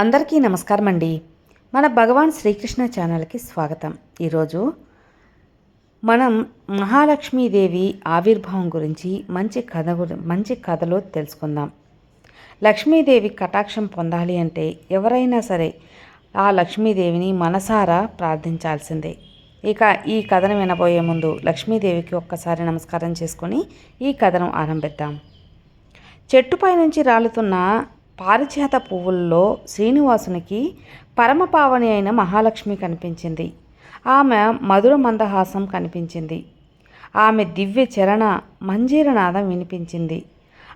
అందరికీ నమస్కారం అండి మన భగవాన్ శ్రీకృష్ణ ఛానల్కి స్వాగతం. ఈరోజు మనం మహాలక్ష్మీదేవి ఆవిర్భావం గురించి మంచి కథ మంచి కథలో తెలుసుకుందాం. లక్ష్మీదేవి కటాక్షం పొందాలి అంటే ఎవరైనా సరే ఆ లక్ష్మీదేవిని మనసారా ప్రార్థించాల్సిందే. ఇక ఈ కథను వినబోయే ముందు లక్ష్మీదేవికి ఒక్కసారి నమస్కారం చేసుకొని ఈ కథను ఆరంభిద్దాం. చెట్టుపై నుంచి రాలుతున్న పారిజాత పువ్వుల్లో శ్రీనివాసునికి పరమపావని అయిన మహాలక్ష్మి కనిపించింది. ఆమె మధుర మందహాసం కనిపించింది. ఆమె దివ్య చరణ మంజీరనాదం వినిపించింది.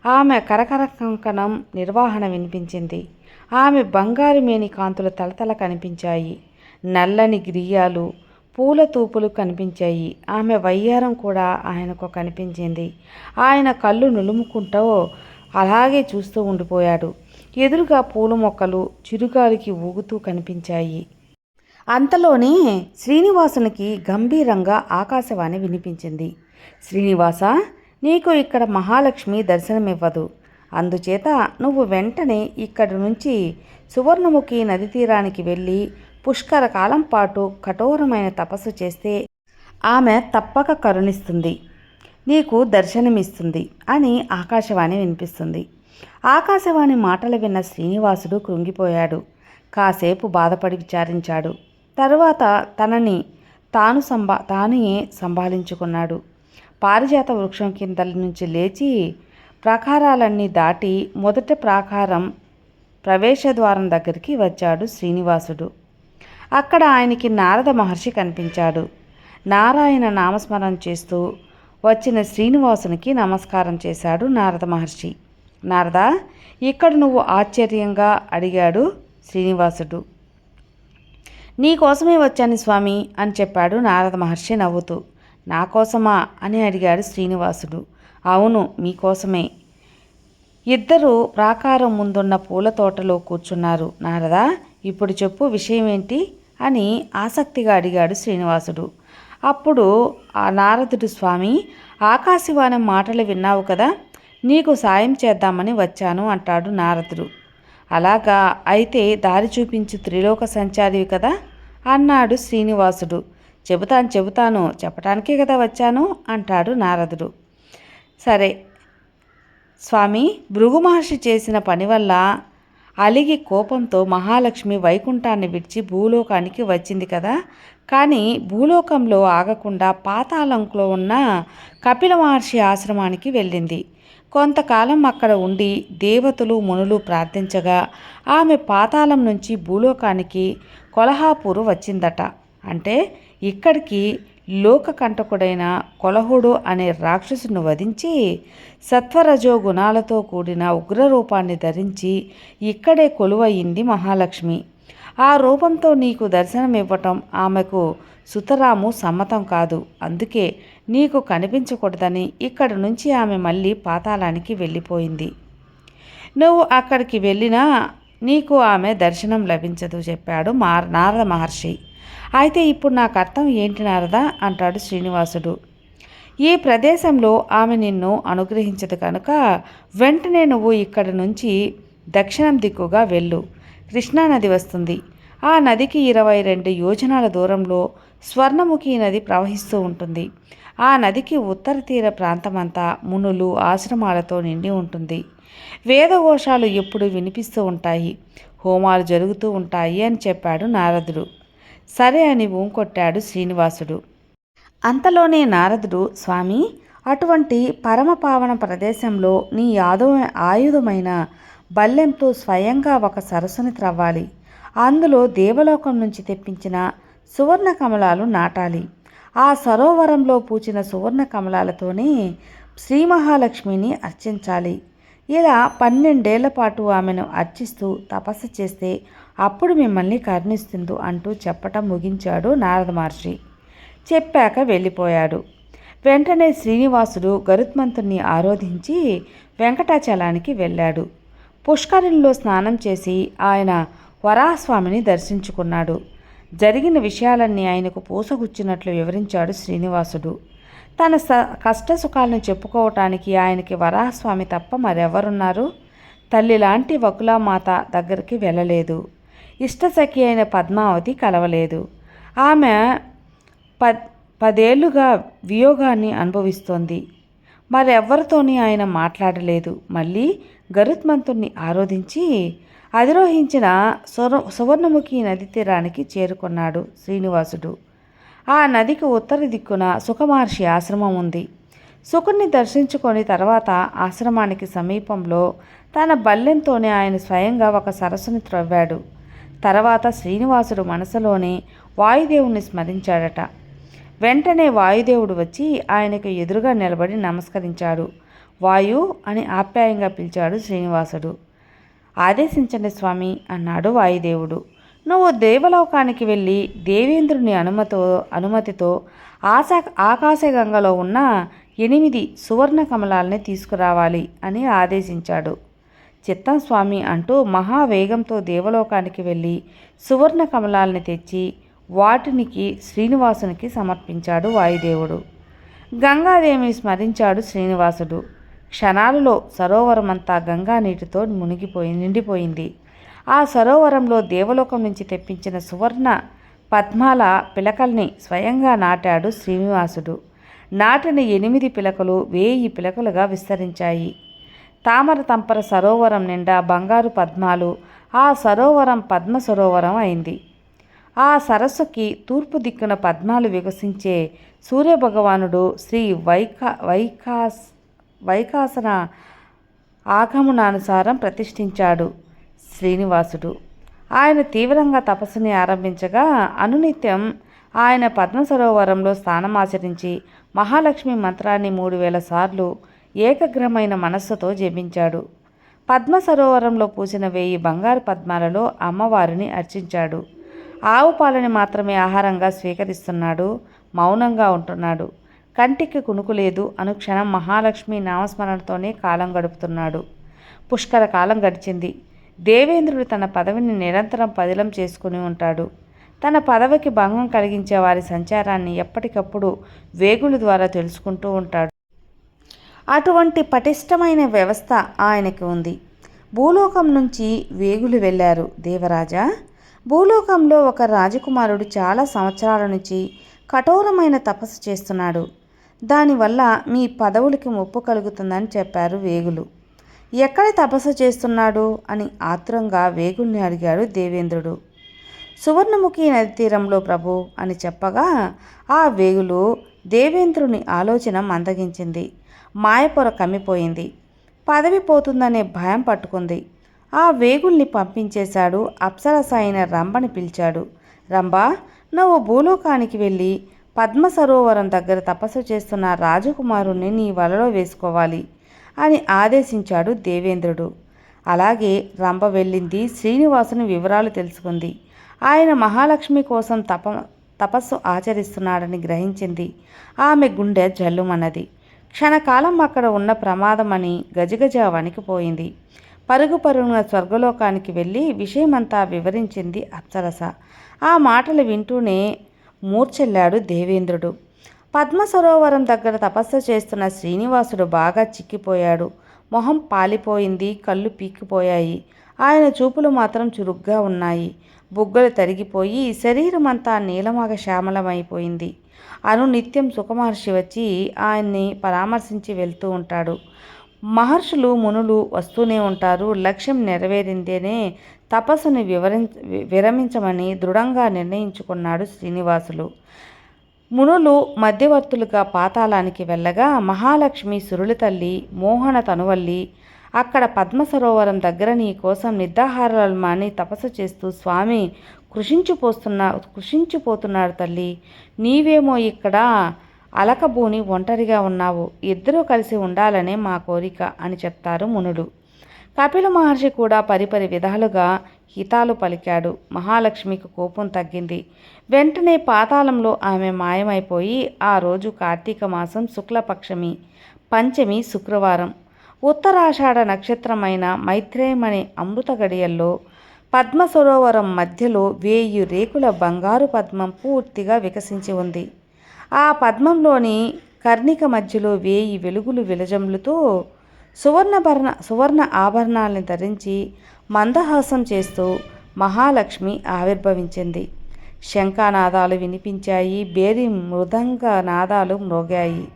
ఆమె కరకర కంకణం నిర్వహణ వినిపించింది. ఆమె బంగారు మేని కాంతులు తలతల కనిపించాయి. నల్లని గ్రియాలు పూల తూపులు కనిపించాయి. ఆమె వయ్యారం కూడా ఆయనకు కనిపించింది. ఆయన కళ్ళు నులుముకుంటూ అలాగే చూస్తూ ఉండిపోయాడు. ఎదురుగా పూల మొక్కలు చిరుగాలికి ఊగుతూ కనిపించాయి. అంతలోనే శ్రీనివాసునికి గంభీరంగా ఆకాశవాణి వినిపించింది. శ్రీనివాస నీకు ఇక్కడ మహాలక్ష్మి దర్శనమివ్వదు. అందుచేత నువ్వు వెంటనే ఇక్కడి నుంచి సువర్ణముఖి నది తీరానికి వెళ్ళి పుష్కర కాలం పాటు కఠోరమైన తపస్సు చేస్తే ఆమె తప్పక కరుణిస్తుంది. నీకు దర్శనమిస్తుంది అని ఆకాశవాణి వినిపిస్తుంది. ఆకాశవాణి మాటలు విన్న శ్రీనివాసుడు కృంగిపోయాడు. కాసేపు బాధపడి విచారించాడు. తరువాత తనని తాను సంభా తానే సంభాలించుకున్నాడు. పారిజాత వృక్షం కింద నుంచి లేచి ప్రాకారాలన్నీ దాటి మొదటి ప్రాకారం ప్రవేశద్వారం దగ్గరికి వచ్చాడు శ్రీనివాసుడు. అక్కడ ఆయనకి నారద మహర్షి కనిపించాడు. నారాయణ నామస్మరణ చేస్తూ వచ్చిన శ్రీనివాసునికి నమస్కారం చేశాడు నారద మహర్షి. నారదా ఇక్కడ నువ్వు ఆశ్చర్యంగా అడిగాడు శ్రీనివాసుడు. నీకోసమే వచ్చాను స్వామి అని చెప్పాడు నారద మహర్షి నవ్వుతూ. నా కోసమా అని అడిగాడు శ్రీనివాసుడు. అవును మీకోసమే ఇద్దరు ప్రాకారం ముందున్న పూల తోటలో కూర్చున్నారు. నారదా ఇప్పుడు చెప్పు విషయం ఏంటి అని ఆసక్తిగా అడిగాడు శ్రీనివాసుడు. అప్పుడు ఆ నారదుడు స్వామి ఆకాశవాణి మాటలు విన్నావు కదా? నీకు సాయం చేద్దామని వచ్చాను అంటాడు నారదుడు. అలాగా? అయితే దారి చూపించు త్రిలోక సంచారివి కదా? అన్నాడు శ్రీనివాసుడు. చెబుతాను చెబుతాను చెప్పటానికే కదా వచ్చాను అంటాడు నారదుడు. సరే స్వామి భృగు మహర్షి చేసిన పని వల్ల అలిగి కోపంతో మహాలక్ష్మి వైకుంఠాన్ని విడిచి భూలోకానికి వచ్చింది కదా? కానీ భూలోకంలో ఆగకుండా పాతాళంలో ఉన్న కపిల మహర్షి ఆశ్రమానికి వెళ్ళింది. కొంతకాలం అక్కడ ఉండి దేవతలు మునులు ప్రార్థించగా ఆమె పాతాళం నుంచి భూలోకానికి కొలహాపూరు వచ్చిందట. అంటే ఇక్కడికి లోకకంటకుడైన కొలహుడు అనే రాక్షసును వధించి సత్వరజో గుణాలతో కూడిన ఉగ్రరూపాన్ని ధరించి ఇక్కడే కొలువయింది మహాలక్ష్మి. ఆ రూపంతో నీకు దర్శనం ఇవ్వటం ఆమెకు సుతరాము సమ్మతం కాదు. అందుకే నీకు కనిపించకూడదని ఇక్కడి నుంచి ఆమె మళ్ళీ పాతాళానికి వెళ్ళిపోయింది. నువ్వు అక్కడికి వెళ్ళినా నీకు ఆమె దర్శనం లభించదు చెప్పాడు మార్ నారద మహర్షి. అయితే ఇప్పుడు నాకు అర్థం ఏంటి నారద? అంటాడు శ్రీనివాసుడు. ఈ ప్రదేశంలో ఆమె నిన్ను అనుగ్రహించదు కనుక వెంటనే నువ్వు ఇక్కడి నుంచి దక్షిణం దిక్కుగా వెళ్ళు. కృష్ణానది వస్తుంది. ఆ నదికి ఇరవై రెండు యోజనాల దూరంలో స్వర్ణముఖి నది ప్రవహిస్తూ ఉంటుంది. ఆ నదికి ఉత్తర తీర ప్రాంతమంతా మునులు ఆశ్రమాలతో నిండి ఉంటుంది. వేదఘోషాలు ఎప్పుడు వినిపిస్తూ ఉంటాయి. హోమాలు జరుగుతూ ఉంటాయి అని చెప్పాడు నారదుడు. సరే అని ఊంకొట్టాడు శ్రీనివాసుడు. అంతలోనే నారదుడు స్వామి అటువంటి పరమపావన ప్రదేశంలో నీ యాదో ఆయుధమైన బల్లెంతో స్వయంగా ఒక సరస్సుని త్రవ్వాలి. అందులో దేవలోకం నుంచి తెప్పించిన సువర్ణ కమలాలు నాటాలి. ఆ సరోవరంలో పూచిన సువర్ణ కమలాలతోనే శ్రీ మహాలక్ష్మిని అర్చించాలి. ఇలా పన్నెండేళ్ళ పాటు ఆమెను అర్చిస్తూ తపస్సు చేస్తే అప్పుడు మిమ్మల్ని కరుణిస్తుందు అంటూ చెప్పటం ముగించాడు నారద మహర్షి. చెప్పాక వెళ్ళిపోయాడు. వెంటనే శ్రీనివాసుడు గరుత్మంతుణ్ణి ఆరోధించి వెంకటాచలానికి వెళ్ళాడు. పుష్కరిణిలో స్నానం చేసి ఆయన వరాహస్వామిని దర్శించుకున్నాడు. జరిగిన విషయాలన్నీ ఆయనకు పూసగుచ్చినట్లు వివరించాడు శ్రీనివాసుడు. తన స కష్ట సుఖాలను చెప్పుకోవటానికి ఆయనకి వరాహస్వామి తప్ప మరెవరున్నారు? తల్లి లాంటి వకులామాత దగ్గరికి వెళ్ళలేదు. ఇష్టసఖి అయిన పద్మావతి కలవలేదు. ఆమె ప పదేళ్ళుగా వియోగాన్ని అనుభవిస్తోంది. మరెవ్వరితోని ఆయన మాట్లాడలేదు. మళ్ళీ గరుత్మంతుణ్ణి ఆరోధించి అధిరోహించిన సుర సువర్ణముఖి నది తీరానికి చేరుకున్నాడు శ్రీనివాసుడు. ఆ నదికి ఉత్తర దిక్కున సుఖమహర్షి ఆశ్రమం ఉంది. సుకుణ్ణి దర్శించుకొని తర్వాత ఆశ్రమానికి సమీపంలో తన బల్లెంతోనే ఆయన స్వయంగా ఒక సరస్సుని త్రవ్వాడు. తర్వాత శ్రీనివాసుడు మనసులోనే వాయుదేవుణ్ణి స్మరించాడట. వెంటనే వాయుదేవుడు వచ్చి ఆయనకు ఎదురుగా నిలబడి నమస్కరించాడు. వాయు అని ఆప్యాయంగా పిలిచాడు శ్రీనివాసుడు. ఆదేశించండి స్వామి అన్నాడు వాయుదేవుడు. నువ్వు దేవలోకానికి వెళ్ళి దేవేంద్రుని అనుమతో అనుమతితో ఆశా ఆకాశగంగలో ఉన్న ఎనిమిది సువర్ణ కమలాల్ని తీసుకురావాలి అని ఆదేశించాడు. చిత్తం స్వామి అంటూ మహావేగంతో దేవలోకానికి వెళ్ళి సువర్ణ కమలాల్ని తెచ్చి వాటినికి శ్రీనివాసునికి సమర్పించాడు వాయుదేవుడు. గంగాదేవిని స్మరించాడు శ్రీనివాసుడు. క్షణాలలో సరోవరమంతా గంగా నీటితో మునిగిపోయి నిండిపోయింది. ఆ సరోవరంలో దేవలోకం నుంచి తెప్పించిన సువర్ణ పద్మాల పిలకల్ని స్వయంగా నాటాడు శ్రీనివాసుడు. నాటిన ఎనిమిది పిలకలు వేయి పిలకలుగా విస్తరించాయి. తామర తంపర సరోవరం నిండా బంగారు పద్మాలు ఆ సరోవరం పద్మ సరోవరం అయింది. ఆ సరస్సుకి తూర్పు దిక్కున పద్మాలు వికసించే సూర్యభగవానుడు శ్రీ వైకా వైకాస్ వైకాసన ఆగమనానుసారం ప్రతిష్ఠించాడు శ్రీనివాసుడు. ఆయన తీవ్రంగా తపస్సుని ఆరంభించగా అనునిత్యం ఆయన పద్మ సరోవరంలో స్నానమాచరించి మహాలక్ష్మి మంత్రాన్ని మూడు వేల సార్లు ఏకగ్రమైన మనస్సుతో జపించాడు. పద్మ సరోవరంలో పూసిన వెయ్యి బంగారు పద్మాలలో అమ్మవారిని అర్చించాడు. ఆవు పాలని మాత్రమే ఆహారంగా స్వీకరిస్తున్నాడు మౌనంగా ఉంటున్నాడు. కంటికి కునుకు లేదు అనుక్షణం మహాలక్ష్మి నామస్మరణతోనే కాలం గడుపుతున్నాడు. పుష్కర కాలం గడిచింది. దేవేంద్రుడు తన పదవిని నిరంతరం పదిలం చేసుకుని ఉంటాడు. తన పదవికి భంగం కలిగించే వారి సంచారాన్ని ఎప్పటికప్పుడు వేగుల ద్వారా తెలుసుకుంటూ ఉంటాడు. అటువంటి పటిష్టమైన వ్యవస్థ ఆయనకి ఉంది. భూలోకం నుంచి వేగులు వెళ్ళారు దేవరాజా. భూలోకంలో ఒక రాజకుమారుడు చాలా సంవత్సరాల నుంచి కఠోరమైన తపస్సు చేస్తున్నాడు. దానివల్ల మీ పదవులకి ముప్పు కలుగుతుందని చెప్పారు వేగులు. ఎక్కడ తపస్సు చేస్తున్నాడు? అని ఆత్రంగా వేగుల్ని అడిగాడు దేవేంద్రుడు. సువర్ణముఖి నది తీరంలో ప్రభు! అని చెప్పగా ఆ వేగులు దేవేంద్రుని ఆలోచన మందగించింది. మాయపొర కమ్మిపోయింది. పదవి పోతుందనే భయం పట్టుకుంది. ఆ వేగుల్ని పంపించేశాడు అప్సరస అయిన రంభని పిలిచాడు. రంభ! నువ్వు భూలోకానికి వెళ్ళి పద్మ సరోవరం దగ్గర తపస్సు చేస్తున్న రాజకుమారుణ్ణి నీ వలలో వేసుకోవాలి అని ఆదేశించాడు దేవేంద్రుడు. అలాగే రంభ వెళ్ళింది శ్రీనివాసుని వివరాలు తెలుసుకుంది. ఆయన మహాలక్ష్మి కోసం తప తపస్సు ఆచరిస్తున్నాడని గ్రహించింది. ఆమె గుండె జల్లుమన్నది. క్షణకాలం అక్కడ ఉన్న ప్రమాదమని గజగజ వణికిపోయింది. పరుగు పరుగున స్వర్గలోకానికి వెళ్ళి విషయమంతా వివరించింది అప్సరస. ఆ మాటలు వింటూనే మూర్చెల్లాడు దేవేంద్రుడు. పద్మ సరోవరం దగ్గర తపస్సు చేస్తున్న శ్రీనివాసుడు బాగా చిక్కిపోయాడు. మొహం పాలిపోయింది కళ్ళు పీక్కిపోయాయి. ఆయన చూపులు మాత్రం చురుగ్గా ఉన్నాయి. బుగ్గలు తరిగిపోయి శరీరం అంతా నీలమగ శ్యామలమైపోయింది. అను నిత్యం సుఖమహర్షి వచ్చి ఆయన్ని పరామర్శించి వెళ్తూ ఉంటాడు. మహర్షులు మునులు వస్తూనే ఉంటారు. లక్ష్యం నెరవేరిందేనే తపస్సుని వివరిం విరమించమని దృఢంగా నిర్ణయించుకున్నాడు శ్రీనివాసులు. మునులు మధ్యవర్తులుగా పాతాళానికి వెళ్ళగా మహాలక్ష్మి సురుళి తల్లి మోహన తనువల్లి అక్కడ పద్మ సరోవరం దగ్గర నీ కోసం నిద్రాహారాలు మాని తపస్సు చేస్తూ స్వామి కృషించిపోస్తున్నా కృషించిపోతున్నాడు తల్లి. నీవేమో ఇక్కడ అలకబూని ఒంటరిగా ఉన్నావు. ఇద్దరూ కలిసి ఉండాలనే మా కోరిక అని చెప్తారు మునులు. కపిల మహర్షి కూడా పరిపరి విధాలుగా హితాలు పలికాడు. మహాలక్ష్మికి కోపం తగ్గింది. వెంటనే పాతాళంలో ఆమె మాయమైపోయి ఆ రోజు కార్తీక మాసం శుక్లపక్షమి పంచమి శుక్రవారం. ఉత్తరాషాఢ నక్షత్రమైన మైత్రేయమనే అమృత గడియల్లో పద్మ సరోవరం మధ్యలో వేయి రేకుల బంగారు పద్మం పూర్తిగా వికసించి ఉంది. ఆ పద్మంలోని కర్ణిక మధ్యలో వేయి వెలుగులు విలజమ్లుతూ సువర్ణభరణ సువర్ణ ఆభరణాలను ధరించి మందహాసం చేస్తూ మహాలక్ష్మి ఆవిర్భవించింది. శంఖానాదాలు వినిపించాయి బేరి మృదంగ నాదాలు మ్రోగాయి.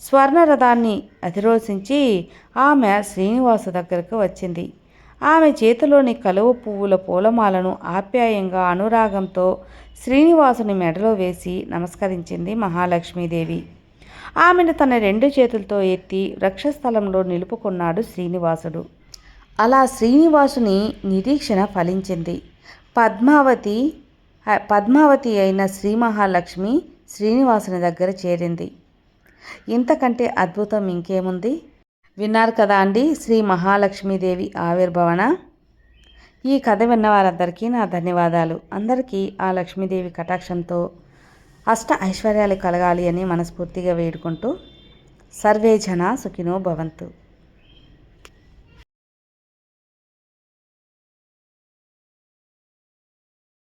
స్వర్ణరథాన్ని అధిరోసించి ఆమె శ్రీనివాసు దగ్గరకు వచ్చింది. ఆమె చేతిలోని కలువ పువ్వుల పూలమాలను ఆప్యాయంగా అనురాగంతో శ్రీనివాసుని మెడలో వేసి నమస్కరించింది మహాలక్ష్మీదేవి. ఆమెను తన రెండు చేతులతో ఎత్తి వృక్షస్థలంలో నిలుపుకున్నాడు శ్రీనివాసుడు. అలా శ్రీనివాసుని నిరీక్షణ ఫలించింది. పద్మావతి పద్మావతి అయిన శ్రీ మహాలక్ష్మి శ్రీనివాసుని దగ్గర చేరింది. ఇంతకంటే అద్భుతం ఇంకేముంది? విన్నారు కదా అండి శ్రీ మహాలక్ష్మీదేవి ఆవిర్భవన. ఈ కథ విన్న వారందరికీ నా ధన్యవాదాలు. అందరికీ ఆ లక్ష్మీదేవి కటాక్షంతో అష్ట ఐశ్వర్యాలు కలగాలి అని మనస్ఫూర్తిగా వేడుకుంటూ సర్వే జన సుఖినో భవంతు.